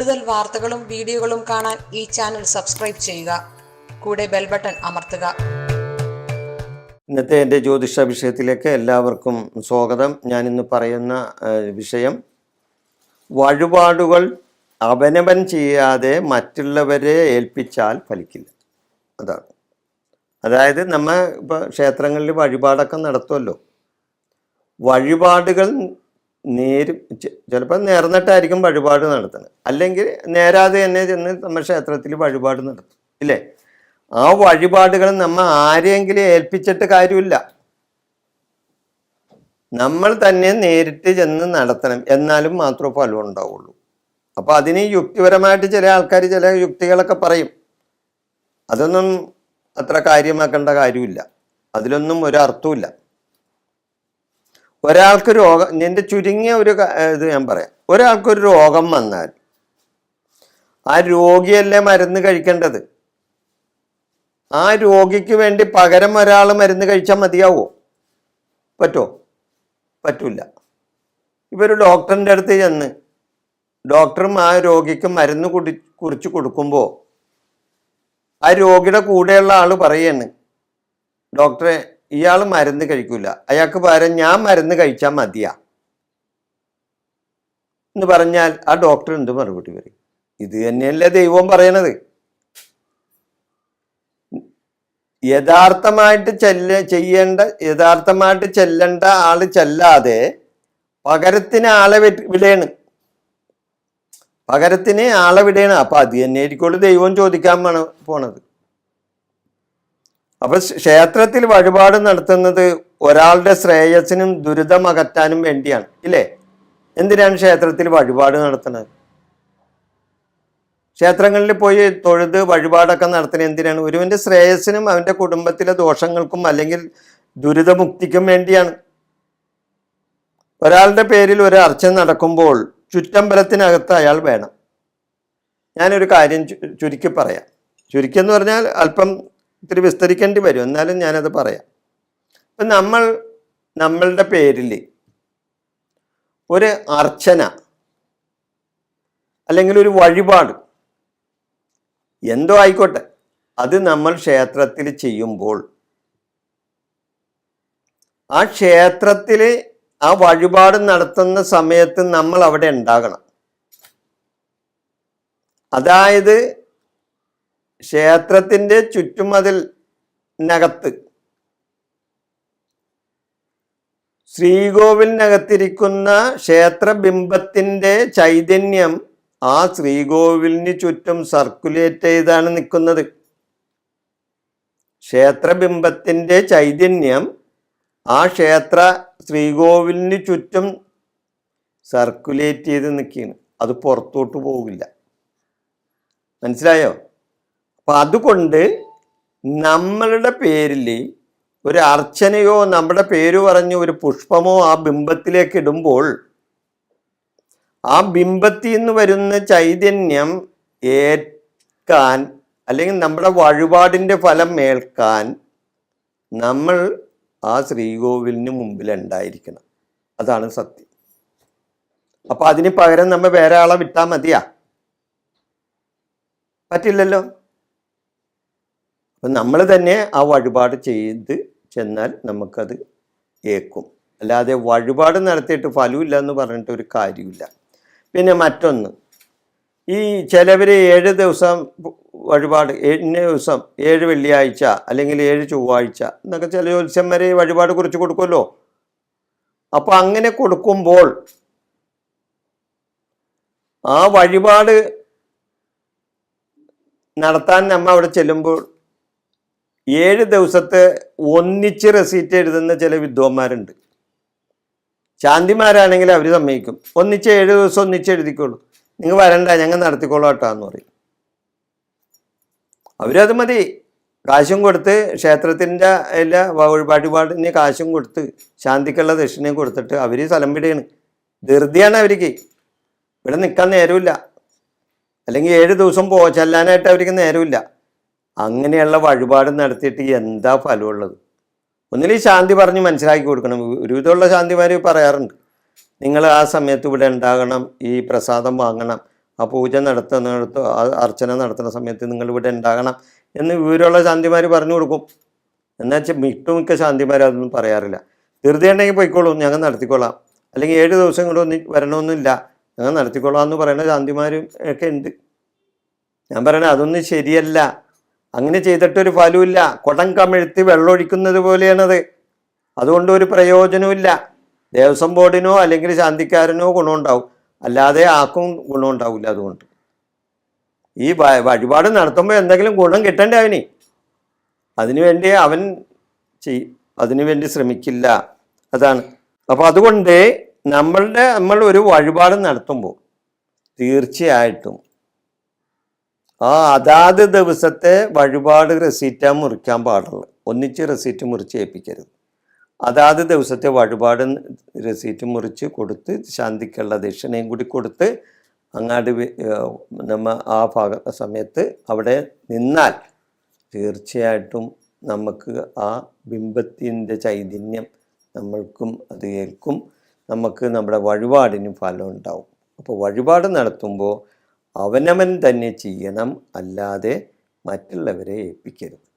കൂടുതൽ വാർത്തകളും വീഡിയോകളും കാണാൻ ഈ ചാനൽ സബ്സ്ക്രൈബ് ചെയ്യുക. കൂടെ ബെൽ ബട്ടൺ അമർത്തുക. ഇന്നത്തെ എന്റെ ജ്യോതിഷ വിഷയത്തിലേക്ക് എല്ലാവർക്കും സ്വാഗതം. ഞാൻ ഇന്ന് പറയുന്ന വിഷയം വഴിപാടുകൾ അവനവൻ ചെയ്യാതെ മറ്റുള്ളവരെ ഏൽപ്പിച്ചാൽ ഫലിക്കില്ല. അതാണ്. അതായത് നമ്മൾ ഇപ്പോൾ ക്ഷേത്രങ്ങളിൽ വഴിപാടൊക്കെ നടത്തുമല്ലോ വഴിപാടുകൾ നേരും ചിലപ്പോൾ നേർന്നിട്ടായിരിക്കും വഴിപാട് നടത്തുന്നത്. അല്ലെങ്കിൽ നേരാതെ തന്നെ ചെന്ന് നമ്മൾ ക്ഷേത്രത്തിൽ വഴിപാട് നടത്തും. ഇല്ലേ? ആ വഴിപാടുകൾ നമ്മൾ ആരെയെങ്കിലും ഏൽപ്പിച്ചിട്ട് കാര്യമില്ല. നമ്മൾ തന്നെ നേരിട്ട് ചെന്ന് നടത്തണം. എന്നാലും മാത്രമേ ഫലം ഉണ്ടാവുള്ളൂ. അപ്പോൾ അതിന് യുക്തിപരമായിട്ട് ചില ആൾക്കാർ ചില യുക്തികളൊക്കെ പറയും. അതൊന്നും അത്ര കാര്യമാക്കേണ്ട കാര്യമില്ല. അതിലൊന്നും ഒരർത്ഥമില്ല ഒരാൾക്ക് രോഗം എന്റെ ചുരുങ്ങിയ ഒരു ഇത് ഞാൻ പറയാം. ഒരാൾക്കൊരു രോഗം വന്നാൽ ആ രോഗിയല്ലേ മരുന്ന് കഴിക്കേണ്ടത്? ആ രോഗിക്ക് വേണ്ടി പകരം ഒരാൾ മരുന്ന് കഴിച്ചാൽ മതിയാവോ? പറ്റോ? പറ്റൂല. ഇവർ ഡോക്ടറിന്റെ അടുത്ത് ചെന്ന് ഡോക്ടറും ആ രോഗിക്ക് മരുന്ന് കുടി കുറിച്ച് കൊടുക്കുമ്പോൾ ആ രോഗിയുടെ കൂടെയുള്ള ആൾ പറയാണ് ഡോക്ടറെ ഇയാൾ മരുന്ന് കഴിക്കൂല. അയാൾക്ക് പകരം ഞാൻ മരുന്ന് കഴിച്ചാൽ മതിയാ. എന്ന് പറഞ്ഞാൽ ആ ഡോക്ടർ എന്ത് മറുപടി പറയും? ഇത് തന്നെയല്ലേ ദൈവം പറയണത്. യഥാർത്ഥമായിട്ട് ചെല്ല ചെയ്യേണ്ട യഥാർത്ഥമായിട്ട് ചെല്ലേണ്ട ആൾ ചെല്ലാതെ പകരത്തിന് ആളെ വിടേണ്. പകരത്തിന് ആളെ വിടയാണ് അപ്പൊ അത് തന്നെ ആയിരിക്കും ദൈവം ചോദിക്കാൻ പോണത്. അപ്പൊ ക്ഷേത്രത്തിൽ വഴിപാട് നടത്തുന്നത് ഒരാളുടെ ശ്രേയസിനും ദുരിതം അകറ്റാനും വേണ്ടിയാണ് ഇല്ലേ? എന്തിനാണ് ക്ഷേത്രത്തിൽ വഴിപാട് നടത്തുന്നത്? ക്ഷേത്രങ്ങളിൽ പോയി തൊഴുത് വഴിപാടൊക്കെ നടത്തുന്നത് എന്തിനാണ്? ഒരുവന്റെ ശ്രേയസിനും അവന്റെ കുടുംബത്തിലെ ദോഷങ്ങൾക്കും അല്ലെങ്കിൽ ദുരിതമുക്തിക്കും വേണ്ടിയാണ്. ഒരാളുടെ പേരിൽ ഒരു അർച്ചന നടക്കുമ്പോൾ ചുറ്റമ്പലത്തിനകത്ത് അയാൾ വേണം. ഞാനൊരു കാര്യം ചുരുക്കി പറയാം. ചുരുക്കി എന്ന് പറഞ്ഞാൽ അല്പം ഇത്തിരി വിസ്തരിക്കേണ്ടി വരും. എന്നാലും ഞാനത് പറയാം. ഇപ്പം നമ്മൾ നമ്മളുടെ പേരിൽ ഒരു അർച്ചന അല്ലെങ്കിൽ ഒരു വഴിപാട് എന്തോ ആയിക്കോട്ടെ അത് നമ്മൾ ക്ഷേത്രത്തിൽ ചെയ്യുമ്പോൾ ആ ക്ഷേത്രത്തിൽ ആ വഴിപാട് നടത്തുന്ന സമയത്ത് നമ്മൾ അവിടെ ഉണ്ടാകണം. അതായത് ക്ഷേത്രത്തിന്റെ ചുറ്റുമതിലിനകത്ത് ശ്രീകോവിലിനകത്തിരിക്കുന്ന ക്ഷേത്രബിംബത്തിന്റെ ചൈതന്യം ആ ശ്രീകോവിലിന് ചുറ്റും സർക്കുലേറ്റ് ചെയ്താണ് നിൽക്കുന്നത്. ക്ഷേത്രബിംബത്തിന്റെ ചൈതന്യം ആ ക്ഷേത്ര ശ്രീകോവിലിന് ചുറ്റും സർക്കുലേറ്റ് ചെയ്ത് നിൽക്കുകയാണ്. അത് പുറത്തോട്ട് പോകില്ല. മനസ്സിലായോ? അപ്പം അതുകൊണ്ട് നമ്മളുടെ പേരിൽ ഒരു അർച്ചനയോ നമ്മുടെ പേര് പറഞ്ഞ് ഒരു പുഷ്പമോ ആ ബിംബത്തിലേക്ക് ഇടുമ്പോൾ ആ ബിംബത്തിൽ നിന്ന് വരുന്ന ചൈതന്യം ഏൽക്കാൻ അല്ലെങ്കിൽ നമ്മുടെ വഴിപാടിന്റെ ഫലം ഏൽക്കാൻ നമ്മൾ ആ ശ്രീകോവിലിന് മുമ്പിൽ ഉണ്ടായിരിക്കണം അതാണ് സത്യം. അപ്പൊ അതിന് പകരം നമ്മൾ വേറെ ആളെ വിട്ടാൽ മതിയാ? പറ്റില്ലല്ലോ? അപ്പം നമ്മൾ തന്നെ ആ വഴിപാട് ചെയ്ത് ചെന്നാൽ നമുക്കത് ഏക്കും. അല്ലാതെ വഴിപാട് നടത്തിയിട്ട് ഫലമില്ല എന്ന് പറഞ്ഞിട്ട് ഒരു കാര്യമില്ല. പിന്നെ മറ്റൊന്ന് ഈ ചിലവർ ഏഴ് ദിവസം വഴിപാട് ഏഴിന് ദിവസം ഏഴ് വെള്ളിയാഴ്ച അല്ലെങ്കിൽ ഏഴ് ചൊവ്വാഴ്ച എന്നൊക്കെ ചില ജ്യോത്സ്യന്മാരെ വഴിപാട് കുറിച്ച് കൊടുക്കുമല്ലോ. അപ്പോൾ അങ്ങനെ കൊടുക്കുമ്പോൾ ആ വഴിപാട് നടത്താൻ നമ്മ അവിടെ ചെല്ലുമ്പോൾ ഏഴ് ദിവസത്തെ ഒന്നിച്ച് റെസീറ്റ് എഴുതുന്ന ചില വിദ്വാന്മാരുണ്ട്. ശാന്തിമാരാണെങ്കിൽ അവർ സമ്മതിക്കും. ഒന്നിച്ച് ഏഴ് ദിവസം ഒന്നിച്ച് എഴുതിക്കോളൂ. നിങ്ങൾ വരണ്ട ഞങ്ങൾ നടത്തിക്കോളാം കേട്ടോ എന്ന് പറയും. അവരത് മതി. കാശും കൊടുത്ത് ക്ഷേത്രത്തിന്റെ എല്ലാ വഴിപാടിന് കാശും കൊടുത്ത് ശാന്തിക്കുള്ള ദക്ഷിണയും കൊടുത്തിട്ട് അവർ സ്ഥലം വിടുകയാണ്. ധൃതിയാണ് അവർക്ക്. ഇവിടെ നിൽക്കാൻ നേരമില്ല. അല്ലെങ്കിൽ ഏഴ് ദിവസം പോ ചെല്ലാനായിട്ട് അവർക്ക് നേരമില്ല. അങ്ങനെയുള്ള വഴിപാട് നടത്തിയിട്ട് എന്താ ഫലമുള്ളത്? ഒന്നിൽ ശാന്തി പറഞ്ഞ് മനസ്സിലാക്കി കൊടുക്കണം. ഒരുവിധമുള്ള ശാന്തിമാർ പറയാറുണ്ട്. നിങ്ങൾ ആ സമയത്ത് ഇവിടെ ഉണ്ടാകണം ഈ പ്രസാദം വാങ്ങണം ആ പൂജ നടത്തുന്ന അർച്ചന നടത്തുന്ന സമയത്ത് നിങ്ങൾ ഇവിടെ ഉണ്ടാകണം എന്ന് വിവരമുള്ള ശാന്തിമാർ പറഞ്ഞു കൊടുക്കും. എന്നാൽ വെച്ചാൽ മിട്ടുമിക്ക ശാന്തിമാർ അതൊന്നും പറയാറില്ല. ധൃതി ഉണ്ടെങ്കിൽ പോയിക്കോളൂ ഞങ്ങൾ നടത്തിക്കൊള്ളാം. അല്ലെങ്കിൽ ഏഴ് ദിവസം കൊണ്ട് ഒന്നും വരണമെന്നില്ല. ഞങ്ങൾ നടത്തിക്കൊള്ളാം എന്ന് പറയുന്ന ശാന്തിമാരും ഒക്കെ ഉണ്ട്. ഞാൻ പറയണത് അതൊന്നും ശരിയല്ല. അങ്ങനെ ചെയ്തിട്ടൊരു ഫലമില്ല കുടം കമിഴ്ത്തി വെള്ളമൊഴിക്കുന്നത് പോലെയാണത്. അതുകൊണ്ട് ഒരു പ്രയോജനമില്ല ദേവസ്വം ബോർഡിനോ അല്ലെങ്കിൽ ശാന്തിക്കാരനോ ഗുണമുണ്ടാവും. അല്ലാതെ ആർക്കും ഗുണമുണ്ടാവില്ല അതുകൊണ്ട്. ഈ വഴിപാട് നടത്തുമ്പോൾ എന്തെങ്കിലും ഗുണം കിട്ടണ്ടേ അവന്? അതിനുവേണ്ടി അവൻ ചെയ് അതിനുവേണ്ടി ശ്രമിക്കില്ല. അതാണ്. അപ്പോൾ അതുകൊണ്ട് നമ്മളുടെ നമ്മൾ ഒരു വഴിപാട് നടത്തുമ്പോൾ തീർച്ചയായിട്ടും ആ അതാത് ദിവസത്തെ വഴിപാട് റെസീറ്റാ മുറിക്കാൻ പാടുള്ളൂ. ഒന്നിച്ച് റെസീറ്റ് മുറിച്ച് ഏൽപ്പിക്കരുത്. അതാത് ദിവസത്തെ വഴിപാട് റെസീറ്റ് മുറിച്ച് കൊടുത്ത് ശാന്തിക്കുള്ള ദക്ഷിണയും കൂടി കൊടുത്ത് അങ്ങാട് നമ്മ ആ ഭാഗ സമയത്ത് അവിടെ നിന്നാൽ തീർച്ചയായിട്ടും നമുക്ക് ആ ബിംബത്തിന്റെ ചൈതന്യം നമ്മൾക്കും അത് ഏൽക്കും. നമുക്ക് നമ്മുടെ വഴിപാടിനും ഫലം ഉണ്ടാവും. അപ്പോൾ വഴിപാട് നടത്തുമ്പോൾ അവനവൻ തന്നെ ചെയ്യണം അല്ലാതെ മറ്റുള്ളവരെ ഏൽപ്പിക്കരുത്.